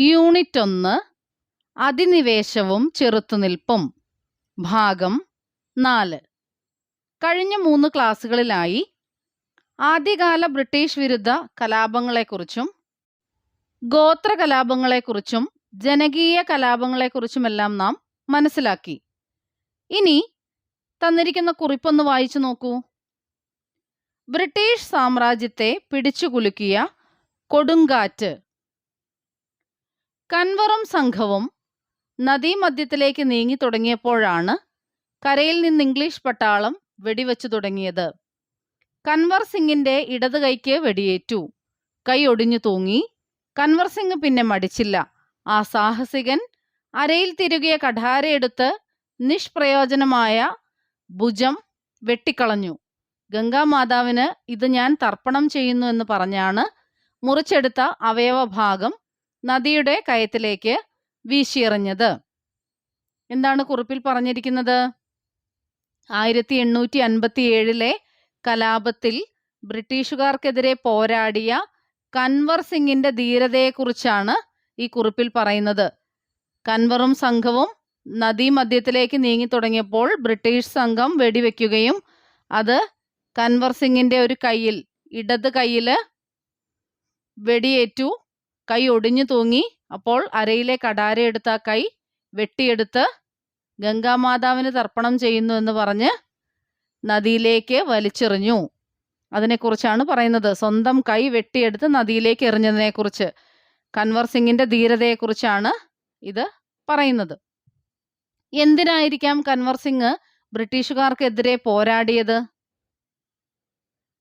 Unit ഒന്ന് അധിനിവേശവും ചെറുത്തുനിൽപ്പും ഭാഗം നാല്. കഴിഞ്ഞ മൂന്ന് ക്ലാസ്സുകളിലായി ആദ്യകാല ബ്രിട്ടീഷ് വിരുദ്ധ കലാപങ്ങളെക്കുറിച്ചും ഗോത്ര കലാപങ്ങളെക്കുറിച്ചും ജനകീയ കലാപങ്ങളെക്കുറിച്ചുമെല്ലാം നാം മനസ്സിലാക്കി. ഇനി തന്നിരിക്കുന്ന കുറിപ്പൊന്ന് വായിച്ചു നോക്കൂ. ബ്രിട്ടീഷ് സാമ്രാജ്യത്തെ പിടിച്ചുകുലുക്കിയ കൊടുങ്കാറ്റ്. കൻവറും സംഘവും നദീമധ്യത്തിലേക്ക് നീങ്ങി തുടങ്ങിയപ്പോഴാണ് കരയിൽ നിന്ന് ഇംഗ്ലീഷ് പട്ടാളം വെടിവെച്ചു തുടങ്ങിയത്. കൻവർ സിംഗിന്റെ ഇടത് കൈക്ക് വെടിയേറ്റു. കൈ ഒടിഞ്ഞു തൂങ്ങി. കൻവർ സിംഗ് പിന്നെ മടിച്ചില്ല. ആ സാഹസികൻ അരയിൽ തിരുകിയ കഠാരയെടുത്ത് നിഷ്പ്രയോജനമായ ഭുജം വെട്ടിക്കളഞ്ഞു. ഗംഗാമാതാവിന് ഇത് ഞാൻ തർപ്പണം ചെയ്യുന്നു എന്ന് പറഞ്ഞാണ് മുറിച്ചെടുത്ത അവയവഭാഗം നദിയുടെ കയത്തിലേക്ക് വീശിയെറിഞ്ഞത്. എന്താണ് കുറിപ്പിൽ പറഞ്ഞിരിക്കുന്നത്? ആയിരത്തി എണ്ണൂറ്റി അൻപത്തി ഏഴിലെ കലാപത്തിൽ ബ്രിട്ടീഷുകാർക്കെതിരെ പോരാടിയ കൻവർ സിംഗിന്റെ ധീരതയെക്കുറിച്ചാണ് ഈ കുറിപ്പിൽ പറയുന്നത്. കൻവറും സംഘവും നദീമധ്യത്തിലേക്ക് നീങ്ങി തുടങ്ങിയപ്പോൾ ബ്രിട്ടീഷ് സംഘം വെടിവെക്കുകയും അത് കൻവർ സിംഗിന്റെ ഒരു കയ്യിൽ ഇടത് കയ്യിൽ വെടിയേറ്റു. കൈ ഒടിഞ്ഞു തൂങ്ങി അപ്പോൾ അരയിലെ കടാര എടുത്ത ആ കൈ വെട്ടിയെടുത്ത് ഗംഗാമാതാവിന് തർപ്പണം ചെയ്യുന്നു എന്ന് പറഞ്ഞ് നദിയിലേക്ക് വലിച്ചെറിഞ്ഞു. അതിനെക്കുറിച്ചാണ് പറയുന്നത്. സ്വന്തം കൈ വെട്ടിയെടുത്ത് നദിയിലേക്ക് എറിഞ്ഞതിനെക്കുറിച്ച്. കൻവർ സിംഗിന്റെ ധീരതയെക്കുറിച്ചാണ് ഇത് പറയുന്നത്. എന്തിനായിരിക്കാം കൻവർ സിംഗ് ബ്രിട്ടീഷുകാർക്കെതിരെ പോരാടിയത്?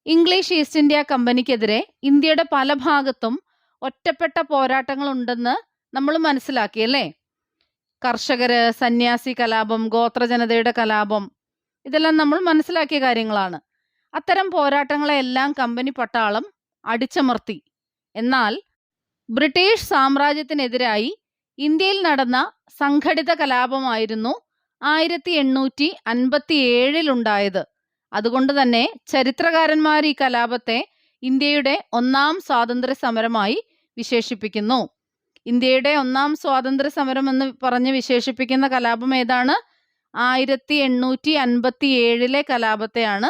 ഇംഗ്ലീഷ് ഈസ്റ്റ് ഇന്ത്യ കമ്പനിക്കെതിരെ ഇന്ത്യയുടെ പല ഭാഗത്തും ഒറ്റപ്പെട്ട പോരാട്ടങ്ങൾ ഉണ്ടെന്ന് നമ്മൾ മനസ്സിലാക്കി അല്ലേ? കർഷകര് സന്യാസി കലാപം ഗോത്രജനതയുടെ കലാപം ഇതെല്ലാം നമ്മൾ മനസ്സിലാക്കിയ കാര്യങ്ങളാണ്. അത്തരം പോരാട്ടങ്ങളെല്ലാം കമ്പനി പട്ടാളം അടിച്ചമർത്തി. എന്നാൽ ബ്രിട്ടീഷ് സാമ്രാജ്യത്തിനെതിരായി ഇന്ത്യയിൽ നടന്ന സംഘടിത കലാപമായിരുന്നു ആയിരത്തി എണ്ണൂറ്റി അൻപത്തി ഏഴിലുണ്ടായത് അതുകൊണ്ട് തന്നെ ചരിത്രകാരന്മാർ ഈ കലാപത്തെ ഇന്ത്യയുടെ ഒന്നാം സ്വാതന്ത്ര്യ സമരമായി വിശേഷിപ്പിക്കുന്നു. ഇന്ത്യയുടെ ഒന്നാം സ്വാതന്ത്ര്യ സമരം എന്ന് പറഞ്ഞ് വിശേഷിപ്പിക്കുന്ന കലാപം ഏതാണ്? ആയിരത്തി എണ്ണൂറ്റി അൻപത്തി ഏഴിലെ കലാപത്തെയാണ്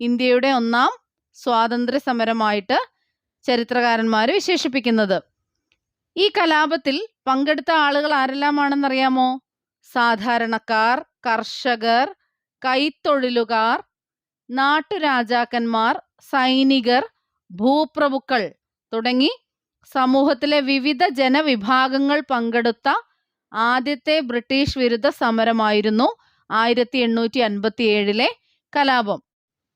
ഇന്ത്യയുടെ ഒന്നാം സ്വാതന്ത്ര്യ സമരമായിട്ട് ചരിത്രകാരന്മാർ വിശേഷിപ്പിക്കുന്നത്. ഈ കലാപത്തിൽ പങ്കെടുത്ത ആളുകൾ ആരെല്ലാമാണെന്നറിയാമോ? സാധാരണക്കാർ കർഷകർ കൈത്തൊഴിലുകാർ നാട്ടുരാജാക്കന്മാർ സൈനികർ ഭൂപ്രഭുക്കൾ തുടങ്ങി സമൂഹത്തിലെ വിവിധ ജനവിഭാഗങ്ങൾ പങ്കെടുത്ത ആദ്യത്തെ ബ്രിട്ടീഷ് വിരുദ്ധ സമരമായിരുന്നു ആയിരത്തി എണ്ണൂറ്റി അൻപത്തി ഏഴിലെ കലാപം.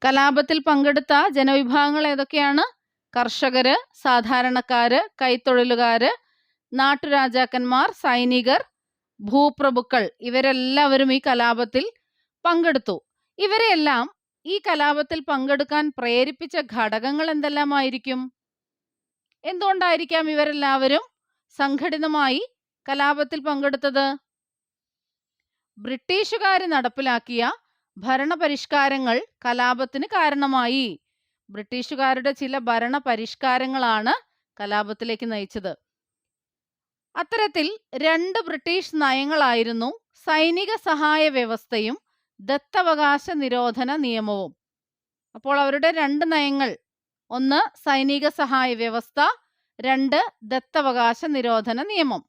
കലാപത്തിൽ പങ്കെടുത്ത ജനവിഭാഗങ്ങൾ ഏതൊക്കെയാണ്? കർഷകര് സാധാരണക്കാര് കൈത്തൊഴിലുകാര് നാട്ടുരാജാക്കന്മാർ സൈനികർ ഭൂപ്രഭുക്കൾ ഇവരെല്ലാവരും ഈ കലാപത്തിൽ പങ്കെടുത്തു. ഇവരെല്ലാം ഈ കലാപത്തിൽ പങ്കെടുക്കാൻ പ്രേരിപ്പിച്ച ഘടകങ്ങൾ എന്തെല്ലാമായിരിക്കും എന്തുകൊണ്ടായിരിക്കാം ഇവരെല്ലാവരും സംഘടിതമായി കലാപത്തിൽ പങ്കെടുത്തത്? ബ്രിട്ടീഷുകാർ നടപ്പിലാക്കിയ ഭരണപരിഷ്കാരങ്ങൾ കലാപത്തിന് കാരണമായി. ബ്രിട്ടീഷുകാരുടെ ചില ഭരണ പരിഷ്കാരങ്ങളാണ് കലാപത്തിലേക്ക് നയിച്ചത്. അത്തരത്തിൽ രണ്ട് ബ്രിട്ടീഷ് നയങ്ങളായിരുന്നു സൈനിക സഹായ വ്യവസ്ഥയും ദത്തവകാശ നിരോധന നിയമവും. അപ്പോൾ അവരുടെ രണ്ട് നയങ്ങൾ. ഒന്ന് സൈനിക സഹായ വ്യവസ്ഥ. രണ്ട് ദത്തവകാശ നിരോധന നിയമം.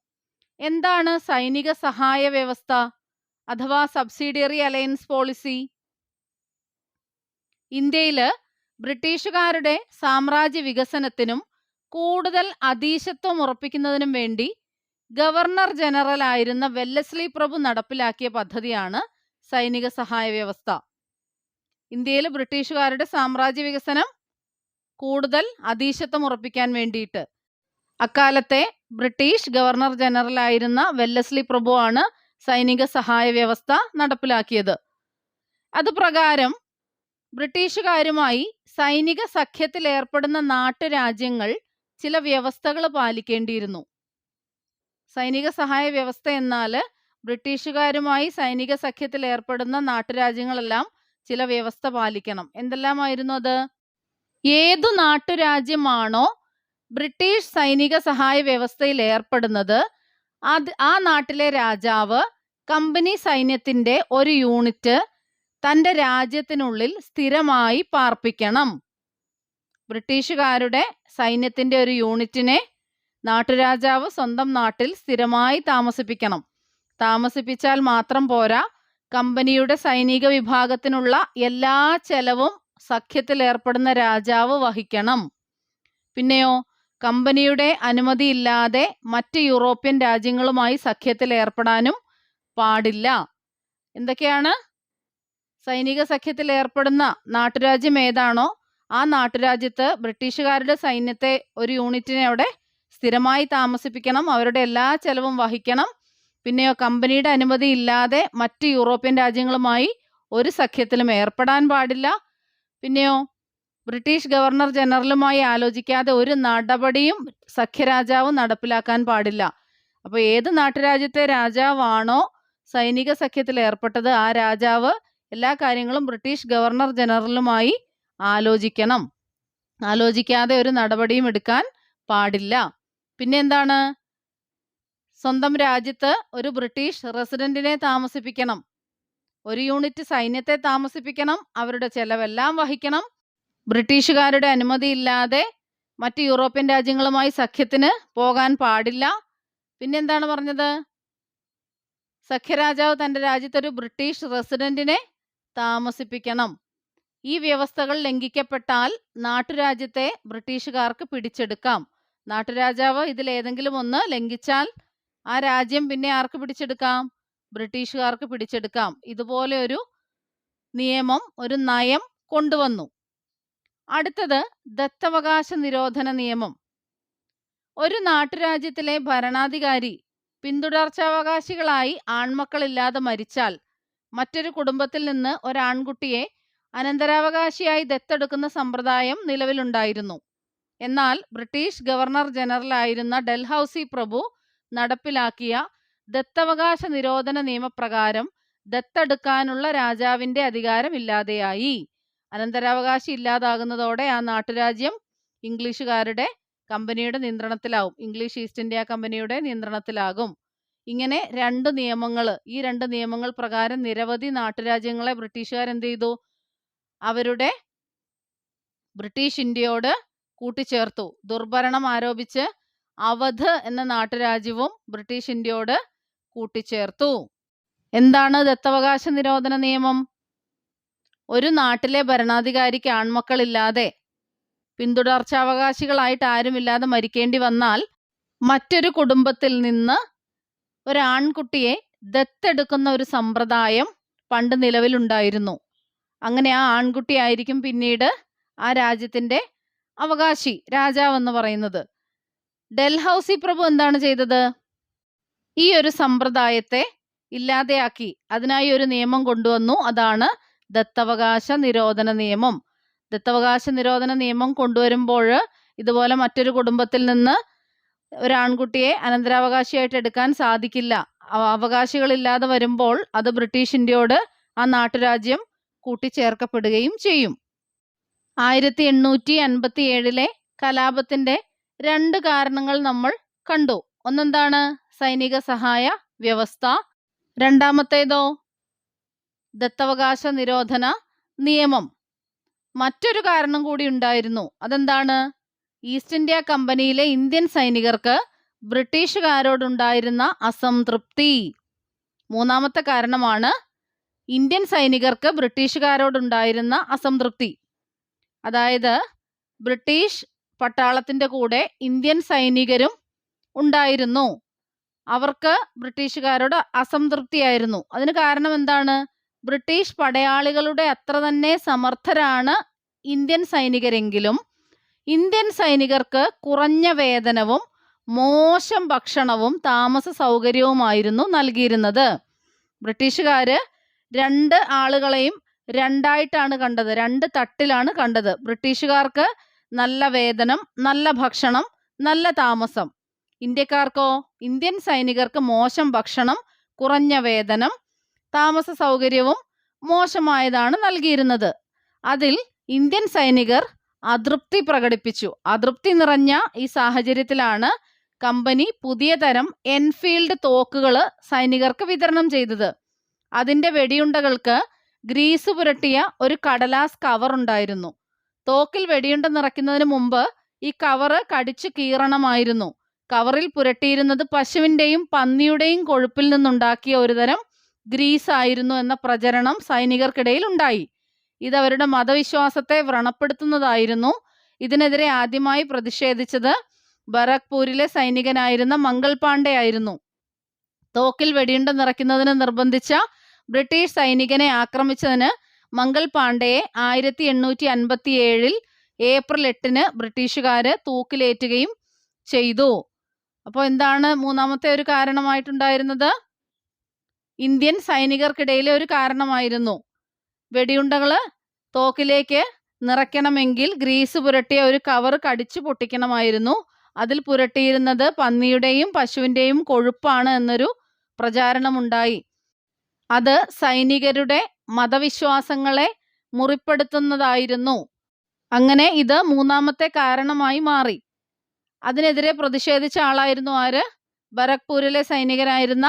എന്താണ് സൈനിക സഹായ വ്യവസ്ഥ? അഥവാ സബ്സിഡിയറി അലയൻസ് പോളിസി? ഇന്ത്യയിൽ ബ്രിട്ടീഷുകാരുടെ സാമ്രാജ്യ വികസനത്തിനും കൂടുതൽ അധീശത്വം ഉറപ്പിക്കുന്നതിനും വേണ്ടി ഗവർണർ ജനറൽ ആയിരുന്ന വെല്ലസ്ലി പ്രഭു നടപ്പിലാക്കിയ പദ്ധതിയാണ് സൈനിക സഹായ വ്യവസ്ഥ. ഇന്ത്യയിൽ ബ്രിട്ടീഷുകാരുടെ സാമ്രാജ്യ വികസനം കൂടുതൽ അധീശത്വം ഉറപ്പിക്കാൻ വേണ്ടിയിട്ട്. അക്കാലത്തെ ബ്രിട്ടീഷ് ഗവർണർ ജനറൽ ആയിരുന്ന വെല്ലസ്ലി പ്രഭു ആണ് സൈനിക സഹായ വ്യവസ്ഥ നടപ്പിലാക്കിയത്. അതുപ്രകാരം ബ്രിട്ടീഷുകാരുമായി സൈനിക സഖ്യത്തിൽ ഏർപ്പെടുന്ന നാട്ടുരാജ്യങ്ങൾ ചില വ്യവസ്ഥകൾ പാലിക്കേണ്ടിയിരുന്നു. സൈനിക സഹായ വ്യവസ്ഥ എന്നാൽ ബ്രിട്ടീഷുകാരുമായി സൈനിക സഖ്യത്തിൽ ഏർപ്പെടുന്ന നാട്ടുരാജ്യങ്ങളെല്ലാം ചില വ്യവസ്ഥ പാലിക്കണം. എന്തെല്ലാമായിരുന്നു അത്? ഏതു നാട്ടുരാജ്യമാണോ ബ്രിട്ടീഷ് സൈനിക സഹായ വ്യവസ്ഥയിൽ ഏർപ്പെടുന്നത് അത് ആ നാട്ടിലെ രാജാവ് കമ്പനി സൈന്യത്തിന്റെ ഒരു യൂണിറ്റ് തന്റെ രാജ്യത്തിനുള്ളിൽ സ്ഥിരമായി പാർപ്പിക്കണം. ബ്രിട്ടീഷുകാരുടെ സൈന്യത്തിന്റെ ഒരു യൂണിറ്റിനെ നാട്ടുരാജാവ് സ്വന്തം നാട്ടിൽ സ്ഥിരമായി താമസിപ്പിക്കണം. താമസിപ്പിച്ചാൽ മാത്രം പോരാ. കമ്പനിയുടെ സൈനിക വിഭാഗത്തിനുള്ള എല്ലാ ചെലവും സഖ്യത്തിൽ ഏർപ്പെടുന്ന രാജാവ് വഹിക്കണം. പിന്നെയോ കമ്പനിയുടെ അനുമതിയില്ലാതെ മറ്റ് യൂറോപ്യൻ രാജ്യങ്ങളുമായി സഖ്യത്തിൽ ഏർപ്പെടാനും പാടില്ല. എന്തൊക്കെയാണ്? സൈനിക സഖ്യത്തിൽ ഏർപ്പെടുന്ന നാട്ടുരാജ്യം ഏതാണോ ആ നാട്ടുരാജ്യത്ത് ബ്രിട്ടീഷുകാരുടെ സൈന്യത്തെ ഒരു യൂണിറ്റിനെ അവിടെ സ്ഥിരമായി താമസിപ്പിക്കണം. അവരുടെ എല്ലാ ചെലവും വഹിക്കണം. പിന്നെയോ കമ്പനിയുടെ അനുമതി ഇല്ലാതെ മറ്റ് യൂറോപ്യൻ രാജ്യങ്ങളുമായി ഒരു സഖ്യത്തിലും ഏർപ്പെടാൻ പാടില്ല. പിന്നെയോ ബ്രിട്ടീഷ് ഗവർണർ ജനറലുമായി ആലോചിക്കാതെ ഒരു നടപടിയും സഖ്യരാജാവ് നടപ്പിലാക്കാൻ പാടില്ല. അപ്പോൾ ഏത് നാട്ടുരാജ്യത്തെ രാജാവാണോ സൈനിക സഖ്യത്തിൽ ഏർപ്പെട്ടത് ആ രാജാവ് എല്ലാ കാര്യങ്ങളും ബ്രിട്ടീഷ് ഗവർണർ ജനറലുമായി ആലോചിക്കണം. ആലോചിക്കാതെ ഒരു നടപടിയും എടുക്കാൻ പാടില്ല. പിന്നെ എന്താണ് സ്വന്തം രാജ്യത്ത് ഒരു ബ്രിട്ടീഷ് റെസിഡന്റിനെ താമസിപ്പിക്കണം. ഒരു യൂണിറ്റ് സൈന്യത്തെ താമസിപ്പിക്കണം. അവരുടെ ചെലവെല്ലാം വഹിക്കണം. ബ്രിട്ടീഷുകാരുടെ അനുമതിയില്ലാതെ മറ്റ് യൂറോപ്യൻ രാജ്യങ്ങളുമായി സഖ്യത്തിന് പോകാൻ പാടില്ല. പിന്നെന്താണ് പറഞ്ഞത്? സഖ്യരാജാവ് തന്റെ രാജ്യത്തൊരു ബ്രിട്ടീഷ് റെസിഡന്റിനെ താമസിപ്പിക്കണം. ഈ വ്യവസ്ഥകൾ ലംഘിക്കപ്പെട്ടാൽ നാട്ടുരാജ്യത്തെ ബ്രിട്ടീഷുകാർക്ക് പിടിച്ചെടുക്കാം. നാട്ടുരാജാവ് ഇതിലേതെങ്കിലും ഒന്ന് ലംഘിച്ചാൽ ആ രാജ്യം പിന്നെ ആർക്ക് പിടിച്ചെടുക്കാം? ബ്രിട്ടീഷുകാർക്ക് പിടിച്ചെടുക്കാം. ഇതുപോലെ ഒരു നിയമം ഒരു നയം കൊണ്ടുവന്നു. അടുത്തത് ദത്തവകാശ നിരോധന നിയമം. ഒരു നാട്ടുരാജ്യത്തിലെ ഭരണാധികാരി പിന്തുടർച്ചാവകാശികളായി ആൺമക്കളില്ലാതെ മരിച്ചാൽ മറ്റൊരു കുടുംബത്തിൽ നിന്ന് ഒരാൺകുട്ടിയെ അനന്തരാവകാശിയായി ദത്തെടുക്കുന്ന സമ്പ്രദായം നിലവിലുണ്ടായിരുന്നു. എന്നാൽ ബ്രിട്ടീഷ് ഗവർണർ ജനറലായിരുന്ന ഡൽഹൌസി പ്രഭു നടപ്പിലാക്കിയ ദത്തവകാശ നിരോധന നിയമപ്രകാരം ദത്തെടുക്കാനുള്ള രാജാവിന്റെ അധികാരം ഇല്ലാതെയായി. അനന്തരാവകാശം ഇല്ലാതാകുന്നതോടെ ആ നാട്ടുരാജ്യം ഇംഗ്ലീഷുകാരുടെ കമ്പനിയുടെ നിയന്ത്രണത്തിലാവും. ഇംഗ്ലീഷ് ഈസ്റ്റ് ഇന്ത്യ കമ്പനിയുടെ നിയന്ത്രണത്തിലാകും. ഇങ്ങനെ രണ്ട് നിയമങ്ങൾ ഈ രണ്ട് നിയമങ്ങൾ പ്രകാരം നിരവധി നാട്ടുരാജ്യങ്ങളെ ബ്രിട്ടീഷുകാർ എന്ത് ചെയ്തു? അവരുടെ ബ്രിട്ടീഷ് ഇന്ത്യയോട് കൂട്ടിച്ചേർത്തു. ദുർഭരണം ആരോപിച്ച് അവധ് എന്ന നാട്ടുരാജ്യവും ബ്രിട്ടീഷ് ഇന്ത്യയോട് കൂട്ടിച്ചേർത്തു. എന്താണ് ദത്തവകാശ നിരോധന നിയമം? ഒരു നാട്ടിലെ ഭരണാധികാരിക്ക് ആൺമക്കളില്ലാതെ പിന്തുടർച്ചാവകാശികളായിട്ട് ആരുമില്ലാതെ മരിക്കേണ്ടി വന്നാൽ മറ്റൊരു കുടുംബത്തിൽ നിന്ന് ഒരാൺകുട്ടിയെ ദത്തെടുക്കുന്ന ഒരു സമ്പ്രദായം പണ്ട് നിലവിലുണ്ടായിരുന്നു അങ്ങനെ ആ ആൺകുട്ടിയായിരിക്കും പിന്നീട് ആ രാജ്യത്തിന്റെ അവകാശി രാജാവെന്ന് പറയുന്നത്. ഡൽഹൌസി പ്രഭു എന്താണ് ചെയ്തത്? ഈ ഒരു സമ്പ്രദായത്തെ ഇല്ലാതെയാക്കി. അതിനായി ഒരു നിയമം കൊണ്ടുവന്നു. അതാണ് ദത്തവകാശ നിരോധന നിയമം. ദത്തവകാശ നിരോധന നിയമം കൊണ്ടുവരുമ്പോൾ ഇതുപോലെ മറ്റൊരു കുടുംബത്തിൽ നിന്ന് ഒരു ആൺകുട്ടിയെ അനന്തരാവകാശിയായിട്ട് എടുക്കാൻ സാധിക്കില്ല. അവ- അവകാശികളില്ലാതെ വരുമ്പോൾ അത് ബ്രിട്ടീഷ് ഇന്ത്യയോട് ആ നാട്ടുരാജ്യം കൂട്ടിച്ചേർക്കപ്പെടുകയും ചെയ്യും. ആയിരത്തി എണ്ണൂറ്റി അൻപത്തി ഏഴിലെ കലാപത്തിന്റെ രണ്ട് കാരണങ്ങൾ നമ്മൾ കണ്ടു. ഒന്നെന്താണ്? സൈനിക സഹായ വ്യവസ്ഥ. രണ്ടാമത്തേതോ? ദത്തവകാശ നിരോധന നിയമം. മറ്റൊരു കാരണം കൂടി ഉണ്ടായിരുന്നു. അതെന്താണ്? ഈസ്റ്റ് ഇന്ത്യ കമ്പനിയിലെ ഇന്ത്യൻ സൈനികർക്ക് ബ്രിട്ടീഷുകാരോടുണ്ടായിരുന്ന അസംതൃപ്തി. മൂന്നാമത്തെ കാരണമാണ് ഇന്ത്യൻ സൈനികർക്ക് ബ്രിട്ടീഷുകാരോടുണ്ടായിരുന്ന അസംതൃപ്തി. അതായത് ബ്രിട്ടീഷ് പട്ടാളത്തിന്റെ കൂടെ ഇന്ത്യൻ സൈനികരും ഉണ്ടായിരുന്നു. അവർക്ക് ബ്രിട്ടീഷുകാരോട് അസംതൃപ്തിയായിരുന്നു. അതിന് കാരണം എന്താണ്? ബ്രിട്ടീഷ് പടയാളികളുടെ അത്ര തന്നെ സമർത്ഥരാണ് ഇന്ത്യൻ സൈനികരെങ്കിലും. ഇന്ത്യൻ സൈനികർക്ക് കുറഞ്ഞ വേതനവും മോശം ഭക്ഷണവും താമസ സൗകര്യവുമായിരുന്നു നൽകിയിരുന്നത്. ബ്രിട്ടീഷുകാർ രണ്ട് ആളുകളെയും രണ്ടായിട്ടാണ് കണ്ടത്. രണ്ട് തട്ടിലാണ് കണ്ടത്. ബ്രിട്ടീഷുകാർക്ക് നല്ല വേതനം നല്ല ഭക്ഷണം നല്ല താമസം. ഇന്ത്യക്കാർക്കോ ഇന്ത്യൻ സൈനികർക്ക് മോശം ഭക്ഷണം കുറഞ്ഞ വേതനം താമസ സൗകര്യവും മോശമായതാണ് നൽകിയിരുന്നത്. അതിൽ ഇന്ത്യൻ സൈനികർ അതൃപ്തി പ്രകടിപ്പിച്ചു. അതൃപ്തി നിറഞ്ഞ ഈ സാഹചര്യത്തിലാണ് കമ്പനി പുതിയ തരം എൻഫീൽഡ് തോക്കുകൾ സൈനികർക്ക് വിതരണം ചെയ്തത്. അതിന്റെ വെടിയുണ്ടകൾക്ക് ഗ്രീസ് പുരട്ടിയ ഒരു കടലാസ് കവർ ഉണ്ടായിരുന്നു. തോക്കിൽ വെടിയുണ്ട നിറയ്ക്കുന്നതിന് മുമ്പ് ഈ കവറ് കടിച്ചു കീറണമായിരുന്നു. കവറിൽ പുരട്ടിയിരുന്നത് പശുവിന്റെയും പന്നിയുടെയും കൊഴുപ്പിൽ നിന്നുണ്ടാക്കിയ ഒരുതരം ഗ്രീസ് ആയിരുന്നു എന്ന പ്രചരണം സൈനികർക്കിടയിൽ ഉണ്ടായി. ഇത് അവരുടെ മതവിശ്വാസത്തെ വ്രണപ്പെടുത്തുന്നതായിരുന്നു. ഇതിനെതിരെ ആദ്യമായി പ്രതിഷേധിച്ചത് ബറക്പൂരിലെ സൈനികനായിരുന്ന മംഗൾ പാണ്ഡെ ആയിരുന്നു തോക്കിൽ വെടിയുണ്ട നിറയ്ക്കുന്നതിന് നിർബന്ധിച്ച ബ്രിട്ടീഷ് സൈനികനെ ആക്രമിച്ചതിന് മംഗൾ പാണ്ഡെയെ ആയിരത്തി എണ്ണൂറ്റി അൻപത്തി ഏഴിൽ ഏപ്രിൽ എട്ടിന് ബ്രിട്ടീഷുകാര് തൂക്കിലേറ്റുകയും ചെയ്തു. അപ്പോൾ എന്താണ് മൂന്നാമത്തെ ഒരു കാരണമായിട്ടുണ്ടായിരുന്നത്? ഇന്ത്യൻ സൈനികർക്കിടയിലെ ഒരു കാരണമായിരുന്നു. വെടിയുണ്ടകൾ തോക്കിലേക്ക് നിറയ്ക്കണമെങ്കിൽ ഗ്രീസ് പുരട്ടിയ ഒരു കവർ കടിച്ചു പൊട്ടിക്കണമായിരുന്നു. അതിൽ പുരട്ടിയിരുന്നത് പന്നിയുടെയും പശുവിന്റെയും കൊഴുപ്പാണ് എന്നൊരു പ്രചാരണമുണ്ടായി. അത് സൈനികരുടെ മതവിശ്വാസങ്ങളെ മുറിപ്പെടുത്തുന്നതായിരുന്നു. അങ്ങനെ ഇത് മൂന്നാമത്തെ കാരണമായി മാറി. അതിനെതിരെ പ്രതിഷേധിച്ച ആളായിരുന്നു ആര്? ബരക്പൂരിലെ സൈനികനായിരുന്ന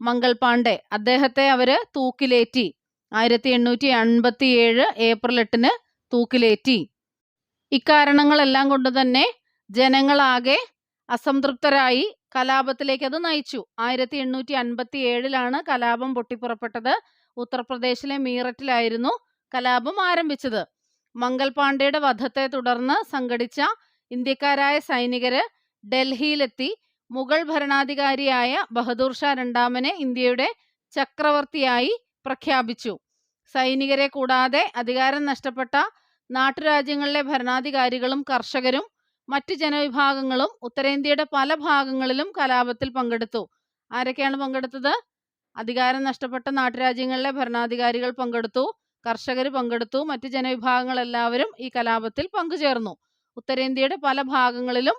മംഗൾ പാണ്ഡെ. അദ്ദേഹത്തെ അവർ തൂക്കിലേറ്റി. ആയിരത്തി എണ്ണൂറ്റി അൻപത്തി ഏഴ് ഏപ്രിൽ എട്ടിന് തൂക്കിലേറ്റി. ഇക്കാരണങ്ങളെല്ലാം കൊണ്ട് തന്നെ ജനങ്ങളാകെ അസംതൃപ്തരായി. കലാപത്തിലേക്ക് അത് നയിച്ചു. ആയിരത്തി എണ്ണൂറ്റി അൻപത്തി ഏഴിലാണ് കലാപം പൊട്ടിപ്പുറപ്പെട്ടത്. ഉത്തർപ്രദേശിലെ മീററ്റിലായിരുന്നു കലാപം ആരംഭിച്ചത്. മംഗൽ പാണ്ഡെയുടെ വധത്തെ തുടർന്ന് സംഘടിച്ച ഇന്ത്യക്കാരായ സൈനികര് ഡൽഹിയിലെത്തി. മുഗൾ ഭരണാധികാരിയായ ബഹദൂർ ഷാ രണ്ടാമനെ ഇന്ത്യയുടെ ചക്രവർത്തിയായി പ്രഖ്യാപിച്ചു. സൈനികരെ കൂടാതെ അധികാരം നഷ്ടപ്പെട്ട നാട്ടുരാജ്യങ്ങളിലെ ഭരണാധികാരികളും കർഷകരും മറ്റു ജനവിഭാഗങ്ങളും ഉത്തരേന്ത്യയുടെ പല ഭാഗങ്ങളിലും കലാപത്തിൽ പങ്കെടുത്തു. ആരൊക്കെയാണ് പങ്കെടുത്തത്? അധികാരം നഷ്ടപ്പെട്ട നാട്ടുരാജ്യങ്ങളിലെ ഭരണാധികാരികൾ പങ്കെടുത്തു കർഷകർ പങ്കെടുത്തു മറ്റ് ജനവിഭാഗങ്ങൾ എല്ലാവരും ഈ കലാപത്തിൽ പങ്കുചേർന്നു. ഉത്തരേന്ത്യയുടെ പല ഭാഗങ്ങളിലും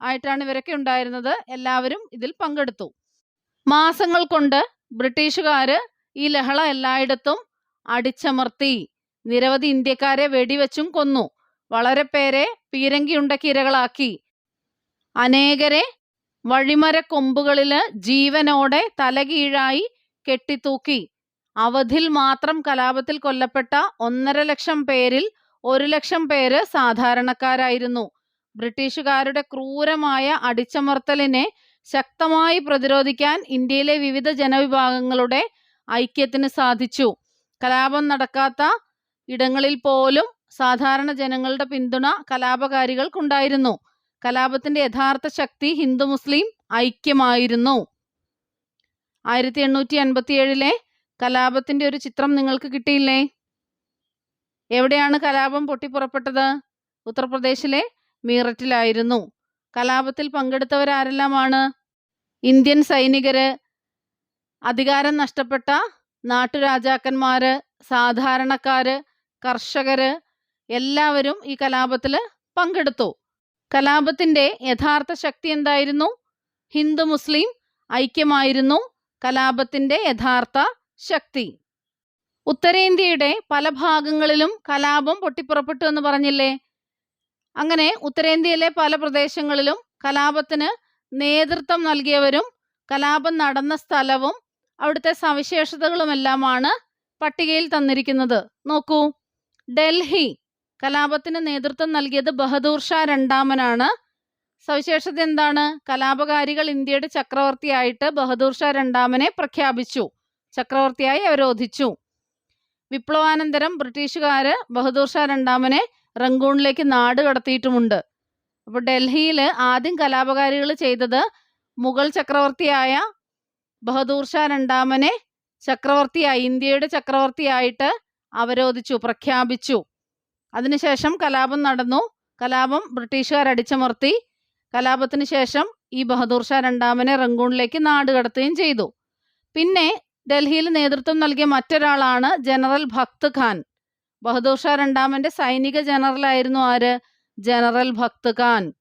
ആയിട്ടാണ് ഇവരൊക്കെ ഉണ്ടായിരുന്നത്. എല്ലാവരും ഇതിൽ പങ്കെടുത്തു. മാസങ്ങൾ കൊണ്ട് ബ്രിട്ടീഷുകാര് ഈ ലഹള എല്ലായിടത്തും അടിച്ചമർത്തി നിരവധി ഇന്ത്യക്കാരെ വെടിവെച്ചും കൊന്നു. വളരെ പേരെ പീരങ്കിയുണ്ട ഇരകളാക്കി അനേകരെ വഴിമര കൊമ്പുകളിൽ ജീവനോടെ തലകീഴായി കെട്ടിത്തൂക്കി. അവധിൽ മാത്രം കലാപത്തിൽ കൊല്ലപ്പെട്ട ഒന്നര ലക്ഷം പേരിൽ ഒരു ലക്ഷം പേര് സാധാരണക്കാരായിരുന്നു. ബ്രിട്ടീഷുകാരുടെ ക്രൂരമായ അടിച്ചമർത്തലിനെ ശക്തമായി പ്രതിരോധിക്കാൻ ഇന്ത്യയിലെ വിവിധ ജനവിഭാഗങ്ങളുടെ ഐക്യത്തിന് സാധിച്ചു. കലാപം നടക്കാത്ത ഇടങ്ങളിൽ പോലും സാധാരണ ജനങ്ങളുടെ പിന്തുണ കലാപകാരികൾക്കുണ്ടായിരുന്നു. കലാപത്തിന്റെ യഥാർത്ഥ ശക്തി ഹിന്ദു മുസ്ലിം ഐക്യമായിരുന്നു. ആയിരത്തി എണ്ണൂറ്റി അൻപത്തി ഏഴിലെ കലാപത്തിന്റെ ഒരു ചിത്രം നിങ്ങൾക്ക് കിട്ടിയില്ലേ? എവിടെയാണ് കലാപം പൊട്ടിപ്പുറപ്പെട്ടത്? ഉത്തർപ്രദേശിലെ മീററ്റിലായിരുന്നു. കലാപത്തിൽ പങ്കെടുത്തവരാരെല്ലാമാണ്? ഇന്ത്യൻ സൈനികര് അധികാരം നഷ്ടപ്പെട്ട നാട്ടുരാജാക്കന്മാര് സാധാരണക്കാര് കർഷകര് എല്ലാവരും ഈ കലാപത്തിൽ പങ്കെടുത്തു. കലാപത്തിന്റെ യഥാർത്ഥ ശക്തി എന്തായിരുന്നു? ഹിന്ദു മുസ്ലിം ഐക്യമായിരുന്നു കലാപത്തിന്റെ യഥാർത്ഥ ശക്തി. ഉത്തരേന്ത്യയുടെ പല ഭാഗങ്ങളിലും കലാപം പൊട്ടിപ്പുറപ്പെട്ടു എന്ന് പറഞ്ഞില്ലേ? അങ്ങനെ ഉത്തരേന്ത്യയിലെ പല പ്രദേശങ്ങളിലും കലാപത്തിന് നേതൃത്വം നൽകിയവരും കലാപം നടന്ന സ്ഥലവും അവിടുത്തെ സവിശേഷതകളുമെല്ലാമാണ് പട്ടികയിൽ തന്നിരിക്കുന്നത്. നോക്കൂ. ഡൽഹി കലാപത്തിന് നേതൃത്വം നൽകിയത് ബഹദൂർ ഷാ രണ്ടാമനാണ്. സവിശേഷത എന്താണ്? കലാപകാരികൾ ഇന്ത്യയുടെ ചക്രവർത്തിയായിട്ട് ബഹദൂർ ഷാ രണ്ടാമനെ പ്രഖ്യാപിച്ചു. ചക്രവർത്തിയായി അവരോധിച്ചു. വിപ്ലവാനന്തരം ബ്രിട്ടീഷുകാർ ബഹദൂർ ഷാ രണ്ടാമനെ റംഗൂണിലേക്ക് നാട് കടത്തിയിട്ടുമുണ്ട്. അപ്പോൾ ഡൽഹിയിൽ ആദ്യം കലാപകാരികൾ ചെയ്തത് മുഗൾ ചക്രവർത്തിയായ ബഹദൂർ ഷാ രണ്ടാമനെ ചക്രവർത്തിയായി ഇന്ത്യയുടെ ചക്രവർത്തിയായിട്ട് അവരോധിച്ചു പ്രഖ്യാപിച്ചു. അതിനുശേഷം കലാപം നടന്നു. കലാപം ബ്രിട്ടീഷുകാർ അടിച്ചമർത്തി കലാപത്തിന് ശേഷം ഈ ബഹദൂർ ഷാ രണ്ടാമനെ റംഗൂണിലേക്ക് നാടുകടത്തുകയും ചെയ്തു. പിന്നെ ഡൽഹിയിൽ നേതൃത്വം നൽകിയ മറ്റൊരാളാണ് ജനറൽ ഭക്ത് ഖാൻ. ബഹദൂർ ഷാ രണ്ടാമന്റെ സൈനിക ജനറലായിരുന്നു ആര്? ജനറൽ ഭക്ത് ഖാൻ.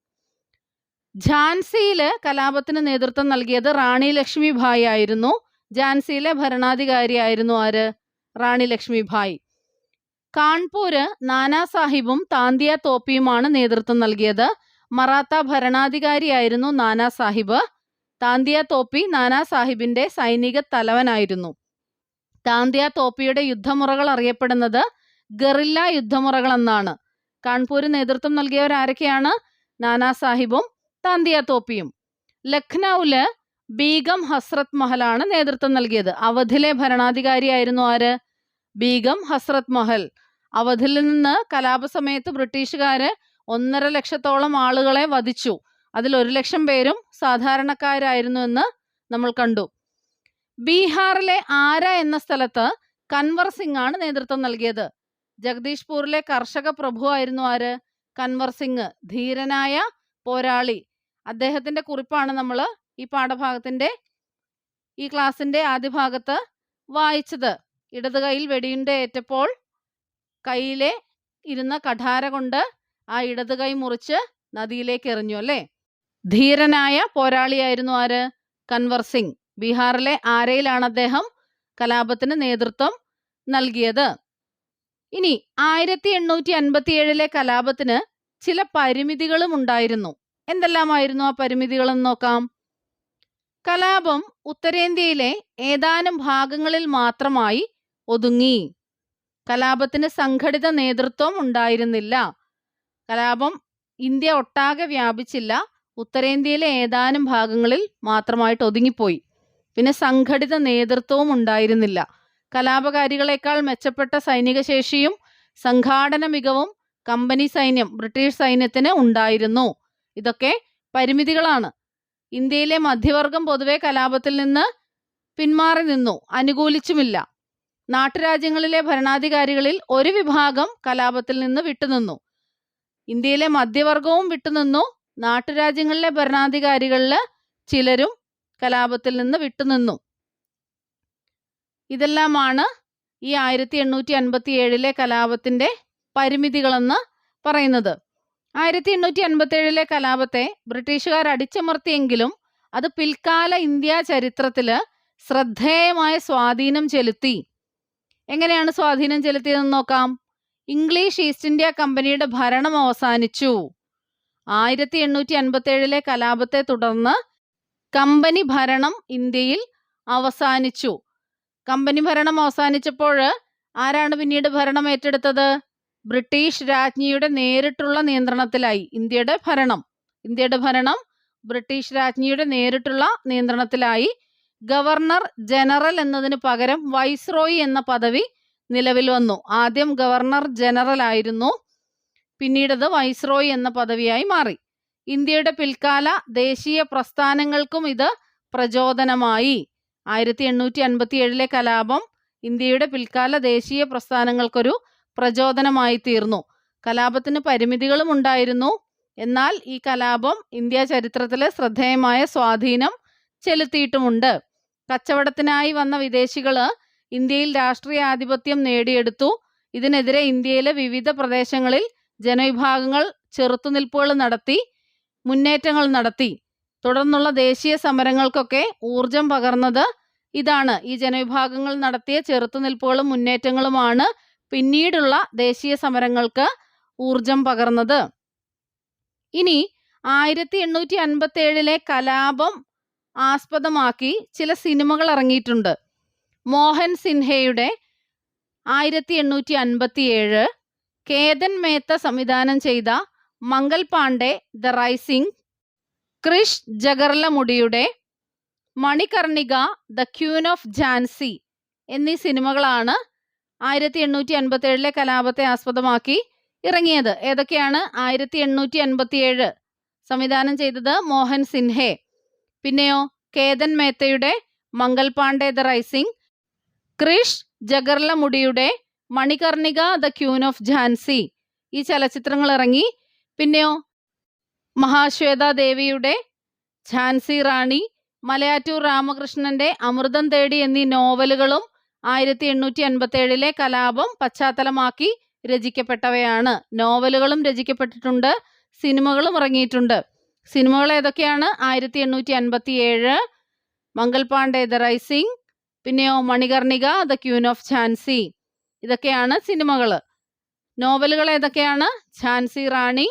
ഝാൻസിയിൽ കലാപത്തിന് നേതൃത്വം നൽകിയത് റാണി ലക്ഷ്മി ലക്ഷ്മിഭായ് ആയിരുന്നു. ഝാൻസിയിലെ ഭരണാധികാരിയായിരുന്നു ആര്? റാണി ലക്ഷ്മി ലക്ഷ്മിഭായ് കാൺപൂര് നാനാസാഹിബും താന്തിയ തോപ്പിയുമാണ് നേതൃത്വം നൽകിയത്. മറാത്ത ഭരണാധികാരിയായിരുന്നു നാനാസാഹിബ് താന്തിയ തോപ്പി നാനാസാഹിബിന്റെ സൈനിക തലവനായിരുന്നു. താന്തിയ തോപ്പിയുടെ യുദ്ധമുറകൾ അറിയപ്പെടുന്നത് ഗറില്ല യുദ്ധമുറകൾ എന്നാണ് കാൺപൂര് നേതൃത്വം നൽകിയവർ ആരൊക്കെയാണ്? നാനാസാഹിബും താന്തിയ തോപ്പിയും. ലഖ്നൌവിൽ ബീഗം ഹസ്രത് മഹലാണ് നേതൃത്വം നൽകിയത്. അവധിലെ ഭരണാധികാരിയായിരുന്നു ആര്? ബീഗം ഹസ്രത് മഹൽ. അവധിൽ നിന്ന് കലാപ സമയത്ത് ബ്രിട്ടീഷുകാർ ഒന്നര ലക്ഷത്തോളം ആളുകളെ വധിച്ചു. അതിൽ ഒരു ലക്ഷം പേരും സാധാരണക്കാരായിരുന്നു എന്ന് നമ്മൾ കണ്ടു. ബീഹാറിലെ ആര എന്ന സ്ഥലത്ത് കൻവർ സിംഗ് ആണ് നേതൃത്വം നൽകിയത്. ജഗദീഷ്പൂരിലെ കർഷക പ്രഭു ആയിരുന്നു ആര്? കൻവർ സിംഗ് ധീരനായ പോരാളി. അദ്ദേഹത്തിന്റെ കുറിപ്പാണ് നമ്മൾ ഈ പാഠഭാഗത്തിന്റെ ഈ ക്ലാസിന്റെ ആദ്യ ഭാഗത്ത് വായിച്ചത്. ഇടത് കൈയിൽ വെടിയുണ്ട ഏറ്റപ്പോൾ കയ്യിലെ ഇരുന്ന കഠാര കൊണ്ട് ആ ഇടത് കൈ മുറിച്ച് നദിയിലേക്ക് എറിഞ്ഞു അല്ലേ? ധീരനായ പോരാളിയായിരുന്നു ആര്? കൻവർ സിംഗ്. ബീഹാറിലെ ആരയിലാണ് അദ്ദേഹം കലാപത്തിന് നേതൃത്വം നൽകിയത്? ഇനി ആയിരത്തി എണ്ണൂറ്റി അൻപത്തി ഏഴിലെ കലാപത്തിന് ചില പരിമിതികളും ഉണ്ടായിരുന്നു. എന്തെല്ലാമായിരുന്നു ആ പരിമിതികളെന്ന് നോക്കാം. കലാപം ഉത്തരേന്ത്യയിലെ ഏതാനും ഭാഗങ്ങളിൽ മാത്രമായി ഒതുങ്ങി. കലാപത്തിന് സംഘടിത നേതൃത്വം ഉണ്ടായിരുന്നില്ല. കലാപം ഇന്ത്യ ഒട്ടാകെ വ്യാപിച്ചില്ല. ഉത്തരേന്ത്യയിലെ ഏതാനും ഭാഗങ്ങളിൽ മാത്രമായിട്ട് ഒതുങ്ങിപ്പോയി. പിന്നെ സംഘടിത നേതൃത്വവും ഉണ്ടായിരുന്നില്ല. കലാപകാരികളെക്കാൾ മെച്ചപ്പെട്ട സൈനിക ശേഷിയും സംഘാടന മികവും കമ്പനി സൈന്യം ബ്രിട്ടീഷ് സൈന്യത്തിന് ഉണ്ടായിരുന്നു. ഇതൊക്കെ പരിമിതികളാണ്. ഇന്ത്യയിലെ മധ്യവർഗം പൊതുവെ കലാപത്തിൽ നിന്ന് പിന്മാറി നിന്നു. അനുകൂലിച്ചുമില്ല. നാട്ടുരാജ്യങ്ങളിലെ ഭരണാധികാരികളിൽ ഒരു വിഭാഗം കലാപത്തിൽ നിന്ന് വിട്ടുനിന്നു. ഇന്ത്യയിലെ മധ്യവർഗവും വിട്ടുനിന്നു. നാട്ടുരാജ്യങ്ങളിലെ ഭരണാധികാരികളിൽ ചിലരും കലാപത്തിൽ നിന്ന് വിട്ടുനിന്നു. ഇതെല്ലാമാണ് ഈ ആയിരത്തി എണ്ണൂറ്റി അൻപത്തി ഏഴിലെ കലാപത്തിന്റെ പരിമിതികളെന്ന് പറയുന്നത്. ആയിരത്തി എണ്ണൂറ്റി അൻപത്തി ഏഴിലെ കലാപത്തെ ബ്രിട്ടീഷുകാർ അടിച്ചമർത്തിയെങ്കിലും അത് പിൽക്കാല ഇന്ത്യ ചരിത്രത്തിൽ ശ്രദ്ധേയമായ സ്വാധീനം ചെലുത്തി. എങ്ങനെയാണ് സ്വാധീനം ചെലുത്തിയതെന്ന് നോക്കാം. ഇംഗ്ലീഷ് ഈസ്റ്റ് ഇന്ത്യ കമ്പനിയുടെ ഭരണം അവസാനിച്ചു. ആയിരത്തി എണ്ണൂറ്റി അൻപത്തി ഏഴിലെ കലാപത്തെ തുടർന്ന് കമ്പനി ഭരണം ഇന്ത്യയിൽ അവസാനിച്ചു. കമ്പനി ഭരണം അവസാനിച്ചപ്പോൾ ആരാണ് പിന്നീട് ഭരണം ഏറ്റെടുത്തത്? ബ്രിട്ടീഷ് രാജ്ഞിയുടെ നേരിട്ടുള്ള നിയന്ത്രണത്തിലായി ഇന്ത്യയുടെ ഭരണം. ഇന്ത്യയുടെ ഭരണം ബ്രിട്ടീഷ് രാജ്ഞിയുടെ നേരിട്ടുള്ള നിയന്ത്രണത്തിലായി ഗവർണർ ജനറൽ എന്നതിന് പകരം വൈസ്രോയി എന്ന പദവി നിലവിൽ വന്നു. ആദ്യം ഗവർണർ ജനറൽ ആയിരുന്നു. പിന്നീടത് വൈസ്രോയി എന്ന പദവിയായി മാറി. ഇന്ത്യയുടെ പിൽക്കാല ദേശീയ പ്രസ്ഥാനങ്ങൾക്കും ഇത് പ്രചോദനമായി. ആയിരത്തി എണ്ണൂറ്റി അൻപത്തി ഏഴിലെ കലാപം ഇന്ത്യയുടെ പിൽക്കാല ദേശീയ പ്രസ്ഥാനങ്ങൾക്കൊരു പ്രചോദനമായി തീർന്നു. കലാപത്തിന് പരിമിതികളും ഉണ്ടായിരുന്നു. എന്നാൽ ഈ കലാപം ഇന്ത്യ ചരിത്രത്തിലെ ശ്രദ്ധേയമായ സ്വാധീനം ചെലുത്തിയിട്ടുമുണ്ട്. കച്ചവടത്തിനായി വന്ന വിദേശികൾ ഇന്ത്യയിൽ രാഷ്ട്രീയ ആധിപത്യം നേടിയെടുത്തു. ഇതിനെതിരെ ഇന്ത്യയിലെ വിവിധ പ്രദേശങ്ങളിൽ ജനവിഭാഗങ്ങൾ ചെറുത്തുനിൽപ്പുകൾ നടത്തി മുന്നേറ്റങ്ങൾ നടത്തി. തുടർന്നുള്ള ദേശീയ സമരങ്ങൾക്കൊക്കെ ഊർജം പകർന്നത് ഇതാണ്. ഈ ജനവിഭാഗങ്ങൾ നടത്തിയ ചെറുത്തുനിൽപ്പുകളും മുന്നേറ്റങ്ങളുമാണ് പിന്നീടുള്ള ദേശീയ സമരങ്ങൾക്ക് ഊർജം പകർന്നത്. ഇനി ആയിരത്തി എണ്ണൂറ്റി അൻപത്തി ഏഴിലെ കലാപം ആസ്പദമാക്കി ചില സിനിമകൾ ഇറങ്ങിയിട്ടുണ്ട്. മോഹൻ സിൻഹയുടെ ആയിരത്തി എണ്ണൂറ്റി അൻപത്തി ഏഴ് കേതൻ മേത്ത സംവിധാനം ചെയ്ത Mangal Pandey the rising Krish ജഗർലമുടിയുടെ Manikarnika the queen of Jhansi എന്നീ സിനിമകളാണ് ആയിരത്തി എണ്ണൂറ്റി അൻപത്തി ഏഴിലെ കലാപത്തെ ആസ്പദമാക്കി ഇറങ്ങിയത്. ഏതൊക്കെയാണ് ആയിരത്തി എണ്ണൂറ്റി അൻപത്തി ഏഴ് സംവിധാനം ചെയ്തത് മോഹൻ സിൻഹെ? പിന്നെയോ കേതൻ മേത്തയുടെ Mangal Pandey the rising Krish ജഗർലമുടിയുടെ Manikarnika the queen of Jhansi. ഈ ചലച്ചിത്രങ്ങൾ ഇറങ്ങി. പിന്നെയോ മഹാശ്വേത ദേവിയുടെ ഝാൻസി റാണി മലയാറ്റൂർ രാമകൃഷ്ണന്റെ അമൃതം തേടി എന്നീ നോവലുകളും ആയിരത്തി എണ്ണൂറ്റി ഏഴിലെ കലാപം പശ്ചാത്തലമാക്കി രചിക്കപ്പെട്ടവയാണ്. നോവലുകളും രചിക്കപ്പെട്ടിട്ടുണ്ട് സിനിമകളും ഇറങ്ങിയിട്ടുണ്ട്. സിനിമകൾ ഏതൊക്കെയാണ്? ആയിരത്തി എണ്ണൂറ്റി അൻപത്തി ഏഴ് മംഗൽ പാണ്ഡെ ദ റൈസിംഗ് പിന്നെയോ Manikarnika the queen of Jhansi. ഇതൊക്കെയാണ് സിനിമകൾ. നോവലുകൾ ഏതൊക്കെയാണ്? ഝാൻസി റാണി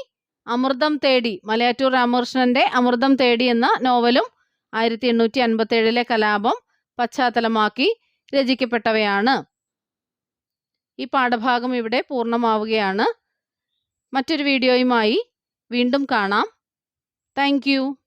അമൃതം തേടി മലയാറ്റൂർ രാമകൃഷ്ണന്റെ അമൃതം തേടി എന്ന നോവലും ആയിരത്തി എണ്ണൂറ്റി അൻപത്തി ഏഴിലെ കലാപം പശ്ചാത്തലമാക്കി രചിക്കപ്പെട്ടവയാണ്. ഈ പാഠഭാഗം ഇവിടെ പൂർണമാവുകയാണ്. മറ്റൊരു വീഡിയോയുമായി വീണ്ടും കാണാം. Thank you.